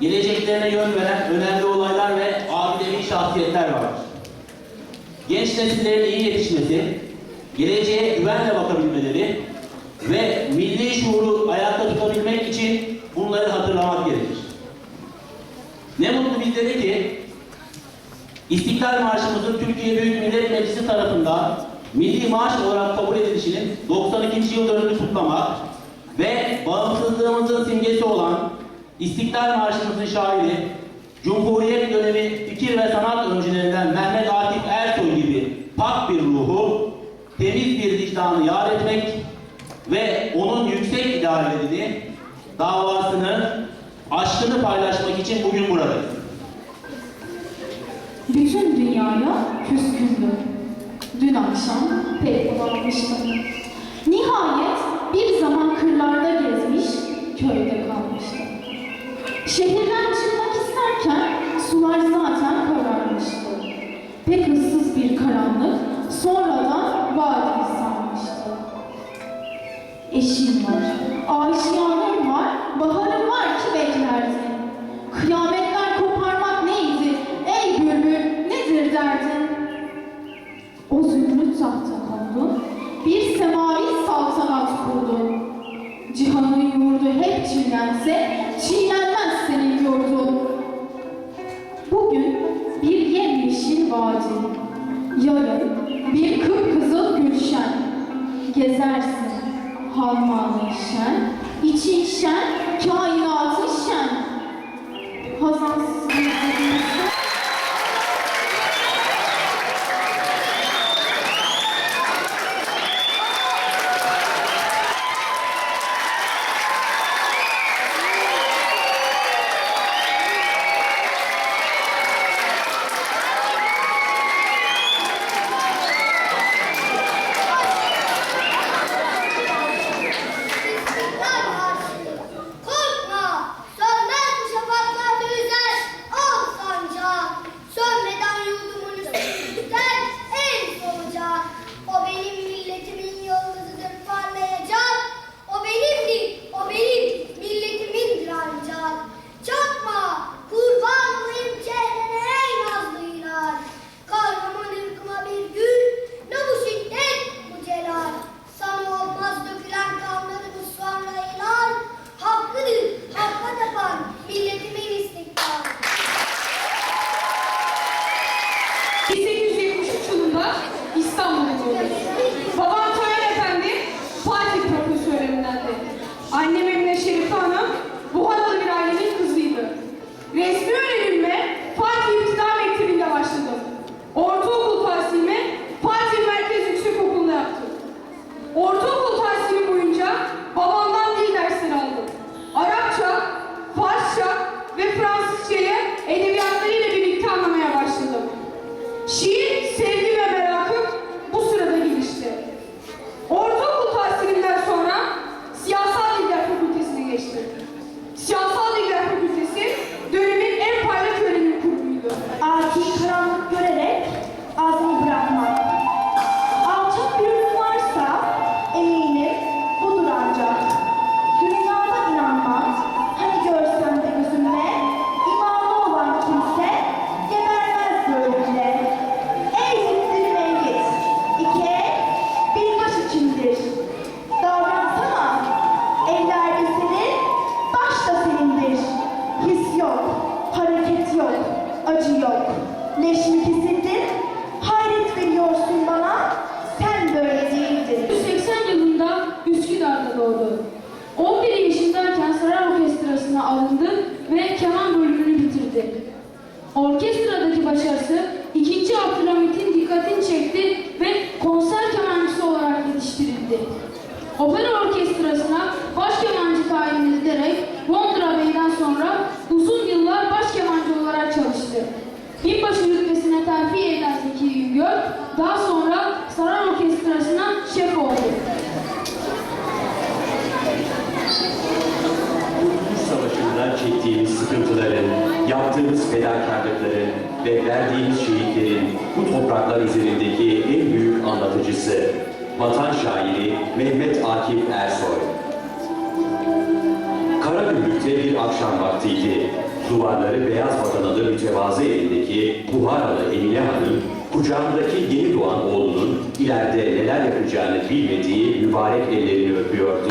geleceklerine yön veren önemli olaylar ve abidevi şahsiyetler vardır. Genç nesillerin iyi yetişmesi, geleceğe güvenle bakabilmeleri ve milli şuuru ayakta tutabilmek için bunları hatırlamak gerekir. Ne mutlu bizlere ki İstiklal Marşımızın Türkiye Büyük Millet Meclisi tarafından milli marş olarak kabul edilişinin 92. yıl dönümünü kutlamak ve bağımsızlığımızın simgesi olan İstiklal Marşımızın şairi, Cumhuriyet dönemi fikir ve sanat öncülerinden Mehmet Akif Ersoy gibi pak bir ruhu, temiz bir vicdanı yar etmek ve onun yüksek ideallerini, davasını, aşkını paylaşmak için bugün buradayız. Bütün dünyaya küskündü. Dün akşam pek bulanmıştım. Nihayet bir zaman kırlarda gezmiş, köyde kalmıştım. Şehirden çıkmak isterken sular zaten kararmıştı. Pek ıssız bir karanlık sonradan vadiyi sarmıştı. Eşim var, aşiyanım var, baharım var ki beklerdi. Kıyametler koparmak neydi? Ey bülbül nedir derdin? O zümrüt tahta kondu, bir semavi saltanat kurdu. Cihanın yurdu hep çiğnense, Gezersin. Harmanı şen, için şen, kainatı ve keman bölümünü bitirdi. Orkestradaki başarısı 2. Abdülhamit'in dikkatini çekti ve konser kemancısı olarak yetiştirildi. Opera orkestrasına baş kemancı tayin edilerek Londra Bey'den sonra uzun yıllar baş kemancı olarak çalıştı. Binbaşı rütbesine terfi edilen Zeki Güngör, daha sonra saray orkestrasına şef oldu. Savaşı'nda çektiğimiz sıkıntıların, yaptığımız fedakarlıkların ve verdiğimiz şehitlerin bu topraklar üzerindeki en büyük anlatıcısı, vatan şairi Mehmet Akif Ersoy. Karagümrük'te bir akşam vaktiydi. Duvarları beyaz badanalı mütevazı elindeki Buharalı Emine Hanım, kucağındaki yeni doğan oğlunun ileride neler yapacağını bilmediği mübarek ellerini öpüyordu.